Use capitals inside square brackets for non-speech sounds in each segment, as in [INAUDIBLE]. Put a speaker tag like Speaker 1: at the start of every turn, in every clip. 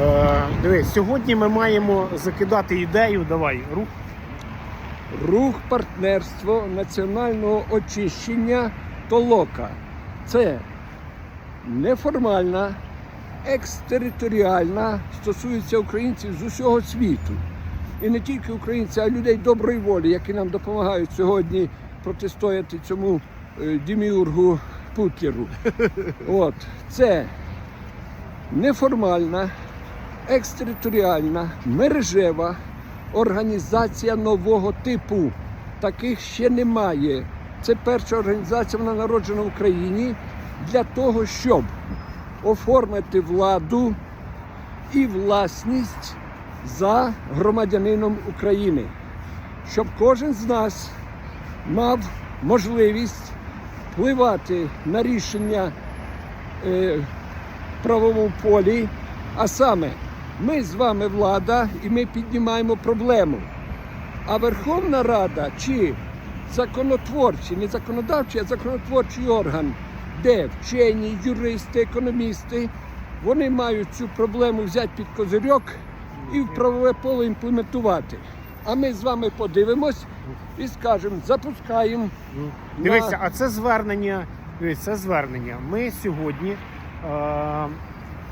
Speaker 1: Е, дивись, сьогодні ми маємо закидати ідею. Давай, рух.
Speaker 2: Рух партнерство національного очищення Толока. Це неформальна, екстериторіальна, стосується українців з усього світу. І не тільки українців, а й людей доброї волі, які нам допомагають сьогодні протистояти цьому е, деміургу Путлеру. [LAUGHS] От, це неформальна, екстериторіальна, мережева організація нового типу. Таких ще немає. Це перша організація, вона народжена в Україні для того, щоб оформити владу і власність за громадянином України, щоб кожен з нас мав можливість впливати на рішення е, правовому полі, а саме ми з вами влада і ми піднімаємо проблему. А Верховна Рада чи законотворчий, не законодавчий, а законотворчий орган, де вчені, юристи, економісти, вони мають цю проблему взяти під козирьок і в правове поле імплементувати. А ми з вами подивимось і скажемо, запускаємо.
Speaker 1: Дивися,
Speaker 2: на-
Speaker 1: а це звернення. Це звернення. Ми сьогодні е,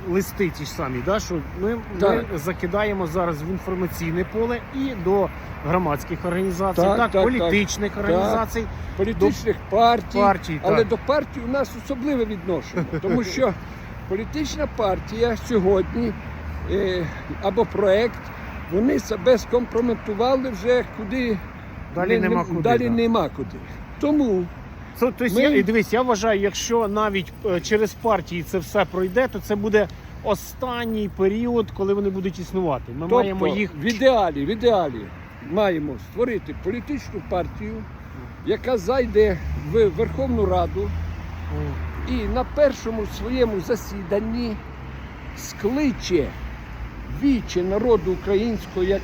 Speaker 1: листи ті ж самі, да, що ми,
Speaker 2: Так.
Speaker 1: ми закидаємо зараз в інформаційне поле і до громадських організацій,
Speaker 2: Так,
Speaker 1: так,
Speaker 2: так,
Speaker 1: політичних організацій.
Speaker 2: політичних партій,
Speaker 1: партій,
Speaker 2: але
Speaker 1: так.
Speaker 2: до партій у нас особливе відношення, тому що політична партія сьогодні е, або проект, вони себе скомпрометували вже куди
Speaker 1: Далі нема куди,
Speaker 2: Далі
Speaker 1: да.
Speaker 2: нема куди. Тому
Speaker 1: То- Тобто,
Speaker 2: Ми-
Speaker 1: я, дивись, я вважаю, якщо навіть е, через партії це все пройде, то це буде останній період, коли вони будуть існувати. Ми маємо
Speaker 2: тобто,
Speaker 1: їх
Speaker 2: в ідеалі, в ідеалі маємо створити політичну партію, яка зайде в Верховну Раду. і на першому своєму засіданні скличе віче народу українського як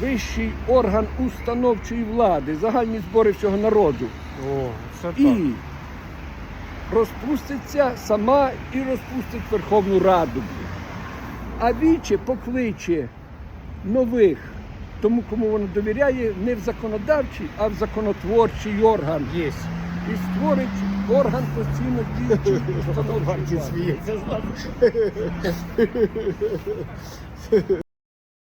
Speaker 2: вищий орган установчої влади, загальні збори всього народу.
Speaker 1: О, це так.
Speaker 2: І розпуститься сама і розпустить Верховну Раду. А віче покличе нових, тому кому вона довіряє, не в законодавчий, а в законотворчий орган.
Speaker 1: Є.
Speaker 2: І створить орган постійно діючий [LAUGHS] влади. [LAUGHS]